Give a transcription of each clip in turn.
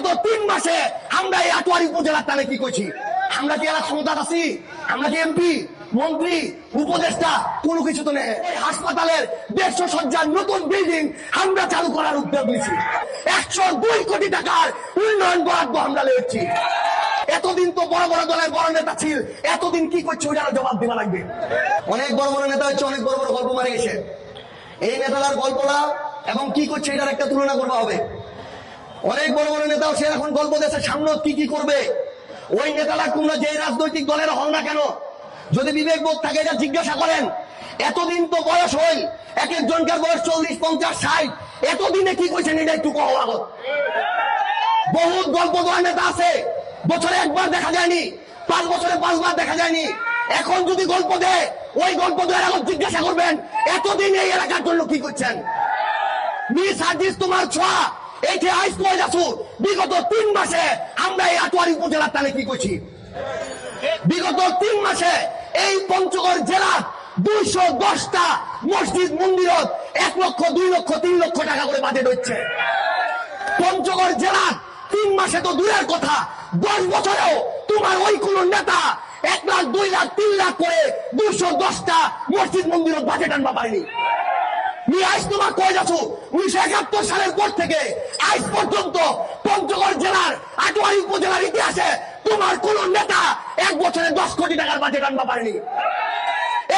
বিগত তিন মাসে আমরা এই আটোয়ারি উপজেলার টানে কি করছি? আমরা কি এরা ক্ষমতা আছি? আমরা কি এমপি, মন্ত্রী, উপদেষ্টা, কোনো কিছু তো নেই। হাসপাতালের দেড়শো সজ্জার নতুন বিল্ডিং আমরা চালু করার উদ্যোগ নিয়েছি। একশো দুই কোটি টাকার উন্নয়ন বরাদ্দ আমরা লেগেছি। এতদিন তো বড় বড় দলের বড় নেতা ছিল। এতদিন কি করছে ওইটার জবাব দেওয়া লাগবে। অনেক বড় বড় নেতা হচ্ছে, অনেক বড় বড় গল্প মারে গেছে। এই নেতার গল্পটা এবং কি করছে এটার একটা তুলনা করবা হবে। অনেক বড় বড় নেতাও সে এখন গল্প দেশে সামনে কি কি করবে? ওই নেতারা কোন যে রাজনৈতিক দলের হল না কেন? যদি বিবেক বোধ থাকে, এটা জিজ্ঞাসা করেন, এতদিন তো বয়স হই এক একজনকার বয়স চল্লিশ, পঞ্চাশ, ষাট, এতদিনে কি করছেন এটা একটু কহ আগত বহুত গল্প দেওয়ার নেতা আছে, বছরে একবার দেখা যায়নি, পাঁচ বছরে পাঁচবার দেখা যায়নি। এখন যদি গল্প দেয়, ওই গল্প দেওয়ার আগত জিজ্ঞাসা করবেন, এতদিন এই এলাকার জন্য কি করছেন? মিস হাদিস তোমার ছোঁয়া বিগত তিন মাসে আমরা এই আটোয়ারি উপজেলার কি করছি বিগত তিন মাসে এই পঞ্চগড় দুইশো দশটা মসজিদ এক লক্ষ, দুই লক্ষ, তিন লক্ষ টাকা করে বাজেট হচ্ছে। পঞ্চগড় জেলার তিন মাসে তো দূরের কথা। দশ বছরেও তোমার ওই কোন নেতা এক লাখ, দুই লাখ, তিন লাখ করে দুইশো দশটা মসজিদ, মন্দিরত বাজেট আনবা পারেনি। আইস তোমার কয়ে যাচ্ছ। উনিশশো একাত্তর সালের পর থেকে আজ পর্যন্ত পঞ্চগড় জেলার আটোয়ারি উপজেলার ইতিহাসে তোমার কোন নেতা এক বছরে দশ কোটি টাকার বাজেট আনবা পারেনি।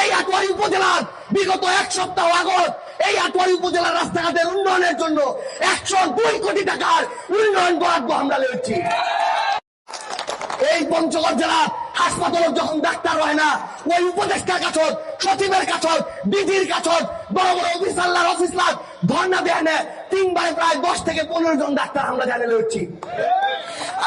এই আটোয়ারি উপজেলার বিগত এক সপ্তাহ আগত এই আটোয়ারি উপজেলার রাস্তাঘাটের উন্নয়নের জন্য একশো দুই কোটি টাকার উন্নয়ন বরাদ্দ আমরা লেগেছি এই পঞ্চগড় জেলার হাসপাতালে যখন ডাক্তার হয় না, ওই উপদেষ্টার কাছত সচিবের কাছত ডিজির কাছত বড় বড় অফিসারলার অফিসলার ধর্ণা দেয় না। তিনবারে প্রায় দশ থেকে পনেরো জন ডাক্তার আমরা জানে লড়ছি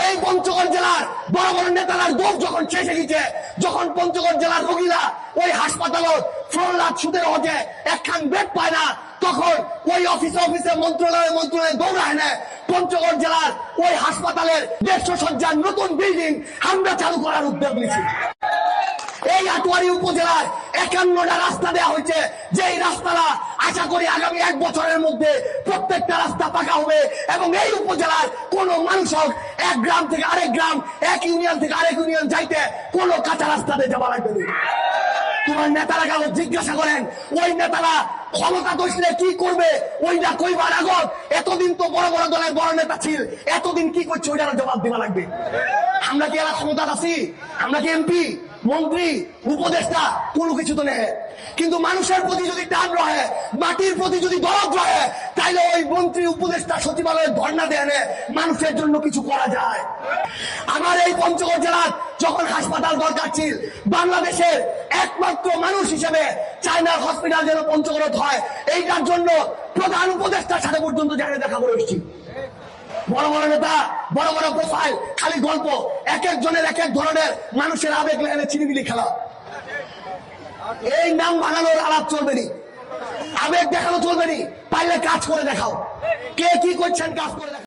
এই পঞ্চগড় জেলার বড় বড় নেতারার দোষ যখন শেষে গেছে, যখন পঞ্চগড় জেলার রোগীরা ওই হাসপাতালত ফ্লোর সুদের হতে একখান বেড পায় না, তখন ওই অফিসে অফিসে, মন্ত্রণালয়ে মন্ত্রণালয়ে দৌড়ায় না। পঞ্চগড় জেলার ওই হাসপাতালের দেড়শো সজ্জার নতুন বিল্ডিং আমরা চালু করার উদ্যোগ নিয়েছি। এই আটোয়ারি উপজেলায় একান্নটা রাস্তা দেওয়া হয়েছে। যে এই রাস্তাটা আশা করি আগামী এক বছরের মধ্যে প্রত্যেকটা রাস্তা পাকা হবে এবং এই উপজেলার কোন মানুষ হোক, এক গ্রাম থেকে আরেক গ্রাম, এক ইউনিয়ন থেকে আরেক ইউনিয়ন যাইতে কোনো কাঁচা রাস্তা দিয়ে যাওয়া লাগবে তোমার নেতারা কেন জিজ্ঞাসা করেন, ওই নেতারা ক্ষমতা দোষলে কি করবে? ওইটা কইবার আগত এতদিন তো বড় বড় দলের বড় নেতা ছিল। এতদিন কি করছে? ওইটার জবাব দেওয়া লাগবে। আমরা কি এরা ক্ষমতা আছি? আমরা কি এমপি? মন্ত্রী, উপদেষ্টা, কোনো কিছু তো নেই। কিন্তু মানুষের প্রতি যদি টান রহে, মাটির প্রতি যদি দরদ রহে, তাইলে ওই মন্ত্রী, উপদেষ্টা, সচিবালয়ের ধর্ণা দেয় মানুষের জন্য কিছু করা যায়। আমার এই পঞ্চগড় জেলার যখন হাসপাতাল দরকার ছিল, বাংলাদেশের একমাত্র মানুষ হিসেবে চায়নার হসপিটাল যেন পঞ্চগড়ত হয়, এইটার জন্য প্রধান উপদেষ্টার সাথে পর্যন্ত জানিয়ে দেখা করে এসেছি। বড় বড় নেতা, বড় বড় প্রোফাইল খালি গল্প। এক একজনের এক এক ধরনের মানুষের আবেগ লেনে চিনিমিনি খেলা। এই নাম বানানোর আলাপ চলবে নি। আবেগ দেখানো চলবে নি। পারলে কাজ করে দেখাও। কে কি করছেন, কাজ করে